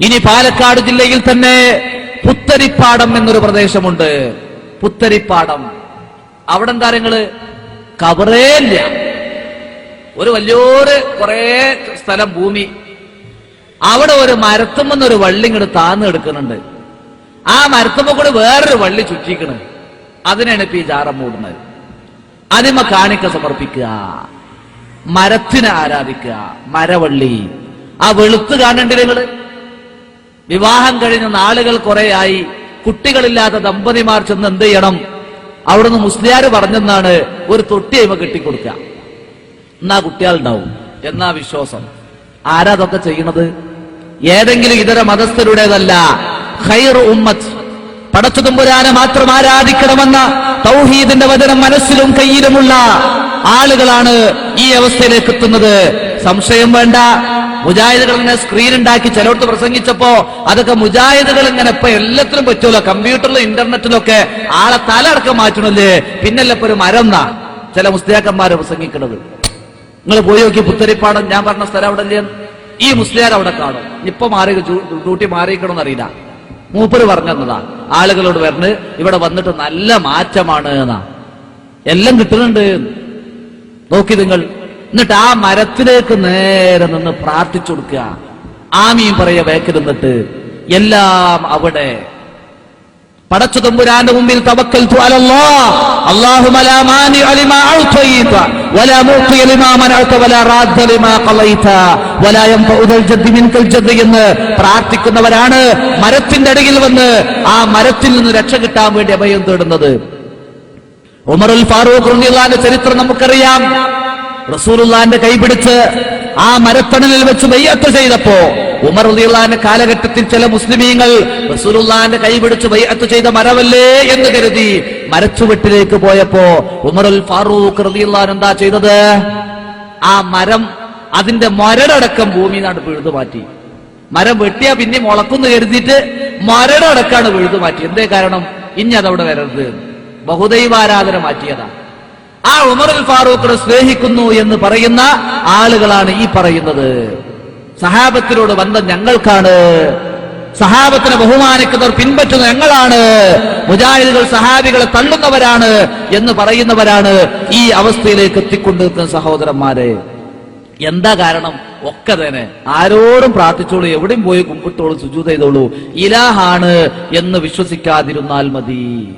ഇനി പാലക്കാട് ജില്ലയിൽ തന്നെ പുത്തരിപ്പാടം എന്നൊരു പ്രദേശമുണ്ട്. പുത്തരിപ്പാടം. അവിടെ എന്താ നിങ്ങൾ കവറേ ഇല്ല. ഒരു വലിയൊരു കുറേ സ്ഥലം ഭൂമി. അവിടെ ഒരു മരത്തുമെന്നൊരു വള്ളി ഇങ്ങോട്ട് താന്ന് എടുക്കുന്നുണ്ട് ആ മരത്തുമ്പ കൂടെ വേറൊരു വള്ളി ചുറ്റിക്കണ്. അതിനാണ് ഇപ്പൊ ഈ ജാറം മൂടുന്നത് അതിമ കാണിക്ക സമർപ്പിക്കുക. മരത്തിനെ ആരാധിക്കുക. മരവള്ളി. ആ വെളുത്ത് കാണണ്ടേ നിങ്ങൾ? വിവാഹം കഴിഞ്ഞ നാളുകൾ കുറെയായി കുട്ടികളില്ലാത്ത ദമ്പതിമാർ ചെന്ന് എന്ത് ചെയ്യണം? അവിടുന്ന് മുസ്ലിയാർ പറഞ്ഞെന്നാണ് ഒരു തൊട്ടി അയിമ കെട്ടിക്കൊടുക്കുക എന്നാ കുട്ടികളുണ്ടാവും? എന്നാ വിശ്വാസം? ആരാ അതൊക്കെ ചെയ്യണത്? ഏതെങ്കിലും ഇതര മതസ്ഥരുടേതല്ല. ഖൈർ ഉമ്മത്ത്. പടച്ചുതുമ്പുരാനെ മാത്രം ആരാധിക്കണമെന്ന തൗഹീദിന്റെ വചനം മനസ്സിലും കയ്യിലുമുള്ള ആളുകളാണ് ഈ അവസ്ഥയിലേക്ക് എത്തുന്നത്. സംശയം വേണ്ട. മുജാഹിദുകൾ ഇങ്ങനെ സ്ക്രീൻ ഉണ്ടാക്കി ചിലർക്ക് പ്രസംഗിച്ചപ്പോ അതൊക്കെ മുജാഹിദുകൾ ഇങ്ങനെ ഇപ്പൊ എല്ലാത്തിലും പറ്റുമല്ലോ കമ്പ്യൂട്ടറിലും ഇന്റർനെറ്റിലൊക്കെ ആളെ തലടക്കം മാറ്റണല്ലേ? പിന്നല്ല ഇപ്പൊ ഒരു മരം ചില മുസ്ലിയാക്കന്മാര് പ്രസംഗിക്കണത്. നിങ്ങൾ പോയി നോക്കി പുത്തരിപ്പാടം ഞാൻ പറഞ്ഞ സ്ഥലം അവിടെ ഇല്ലേ ഈ മുസ്ലിയാർ അവിടെ കാണും. ഇപ്പൊ മാറി ഡ്യൂട്ടി മാറിയിക്കണമെന്ന് അറിയില്ല. മൂപ്പര് പറഞ്ഞതാ ആളുകളോട് പറഞ്ഞ് ഇവിടെ വന്നിട്ട് നല്ല മാറ്റമാണ് എന്നാ. എല്ലാം കിട്ടുന്നുണ്ട്. നോക്കി നിങ്ങൾ. എന്നിട്ട് ആ മരത്തിലേക്ക് നേരെ നിന്ന് പ്രാർത്ഥിച്ചു കൊടുക്കുക. ആമീൻ പറയ വേക്കിരുന്നിട്ട് എല്ലാം അവിടെ പടച്ചു തമ്പുരാന്റെ മുമ്പിൽ തവക്കൽ എന്ന് പ്രാർത്ഥിക്കുന്നവരാണ് മരത്തിന്റെ അടിയിൽ വന്ന് ആ മരത്തിൽ നിന്ന് രക്ഷ കിട്ടാൻ വേണ്ടി അഭയം തേടുന്നത്. ഉമറുൽ ഫാറൂഖ് ചരിത്രം നമുക്കറിയാം. റസൂലുള്ളാന്റെ കൈപിടിച്ച് ആ മരത്തണലിൽ വെച്ച് ബയ്യത്ത് ചെയ്തപ്പോ ഉമർ റളിയല്ലാഹുവിന്റെ കാലഘട്ടത്തിൽ ചില മുസ്ലിമീങ്ങൾ റസൂലുള്ളാന്റെ കൈപിടിച്ച് ബയ്യത്ത് ചെയ്ത മരവല്ലേ എന്ന് കരുതി മരച്ചുവെട്ടിലേക്ക് പോയപ്പോ ഉമറുൽ ഫാറൂഖ് റളിയല്ലാഹു എന്താ ചെയ്തത്? ആ മരം അതിന്റെ മരടക്കം ഭൂമി നാട് പിഴുതു മാറ്റി. മരം വെട്ടിയാ പിന്നെ മുളക്കുന്നു കരുതിയിട്ട് മരടക്കാണ് പിഴുതു മാറ്റി. എന്തേ കാരണം? ഇനി അതവിടെ വരരുത്. ബഹുദൈവാരാധന മാറ്റിയതാണ് ഉമറുൽ ഫാറൂഖിനെ സ്നേഹിക്കുന്നു എന്ന് പറയുന്ന ആളുകളാണ് ഈ പറയുന്നത്. സഹാബത്തിനോട് ബന്ധം ഞങ്ങൾക്കാണ്. സഹാബത്തിനെ ബഹുമാനിക്കുന്നവർ പിൻപറ്റുന്ന ഞങ്ങളാണ്. മുജാഹിദുകൾ സഹാബികളെ തള്ളുന്നവരാണ് എന്ന് പറയുന്നവരാണ് ഈ അവസ്ഥയിലേക്ക് എത്തിക്കൊണ്ടിരിക്കുന്ന സഹോദരന്മാരെ. എന്താ കാരണം? ഒക്കെ തന്നെ. ആരോടും പ്രാർത്ഥിച്ചോളൂ എവിടെയും പോയി കുമ്പിട്ടോളൂ സുജൂത ചെയ്തോളൂ. ഇലാഹാണ് എന്ന് വിശ്വസിക്കാതിരുന്നാൽ മതി.